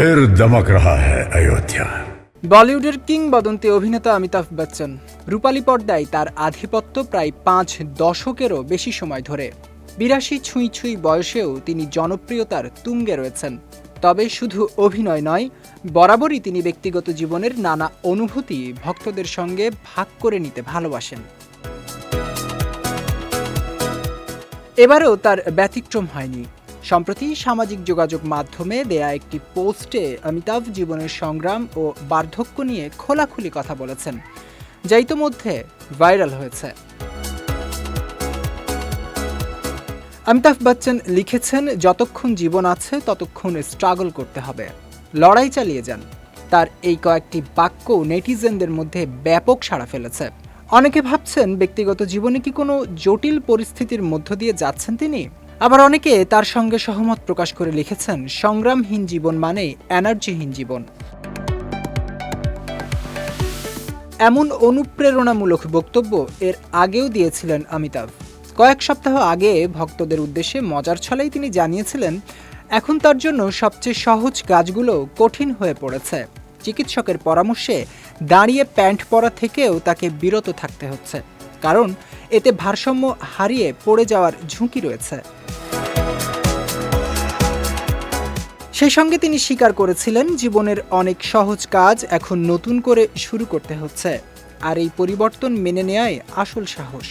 ফের দমক রাহা হ্যায় বলিউডের কিংবদন্তি অভিনেতা অমিতাভ বচ্চন, রূপালী পর্দায় তার আধিপত্য প্রায় পাঁচ দশকেরও বেশি সময় ধরে। বিরাশি ছুঁই ছুঁই বয়সেও তিনি জনপ্রিয়তার তুঙ্গে রয়েছেন। তবে শুধু অভিনয় নয়, বরাবরই তিনি ব্যক্তিগত জীবনের নানা অনুভূতি ভক্তদের সঙ্গে ভাগ করে নিতে ভালোবাসেন। এবারেও তার ব্যতিক্রম হয়নি। সম্প্রতি সামাজিক যোগাযোগ মাধ্যমে দেয়া একটি পোস্টে অমিতাভ জীবনের সংগ্রাম ও বার্ধক্য নিয়ে খোলাখুলি কথা বলেছেন। যা ইতোমধ্যে ভাইরাল হয়েছে। অমিতাভ বচ্চন লিখেছেন, যতক্ষণ জীবন আছে, ততক্ষণ স্ট্রাগল করতে হবে। লড়াই চালিয়ে যান। তার এই কয়েকটি বাক্য নেটিজেনদের মধ্যে ব্যাপক সাড়া ফেলেছে। অনেকে ভাবছেন, ব্যক্তিগত জীবনে কি কোনো জটিল পরিস্থিতির মধ্য দিয়ে যাচ্ছেন তিনি? আবার অনেকে তার সঙ্গে সহমত প্রকাশ করে লিখেছেন সংগ্রামহীন জীবন মানে এনার্জিহীন জীবন। এমন অনুপ্রেরণামূলক বক্তব্য এর আগেও দিয়েছিলেন অমিতাভ। কয়েক সপ্তাহ আগে ভক্তদের উদ্দেশ্যে মজার ছলেই তিনি জানিয়েছিলেন, এখন তার জন্য সবচেয়ে সহজ কাজগুলো কঠিন হয়ে পড়েছে। চিকিৎসকের পরামর্শে দাঁড়িয়ে প্যান্ট পরা থেকেও তাকে বিরত থাকতে হচ্ছে। কারণ এতে ভারসাম্য হারিয়ে পড়ে যাওয়ার ঝুঁকি রয়েছে। সেই সঙ্গে তিনি স্বীকার করেছিলেন, জীবনের অনেক সহজ কাজ এখন নতুন করে শুরু করতে হচ্ছে। আর এই পরিবর্তন মেনে নেয়াই আসল সাহস।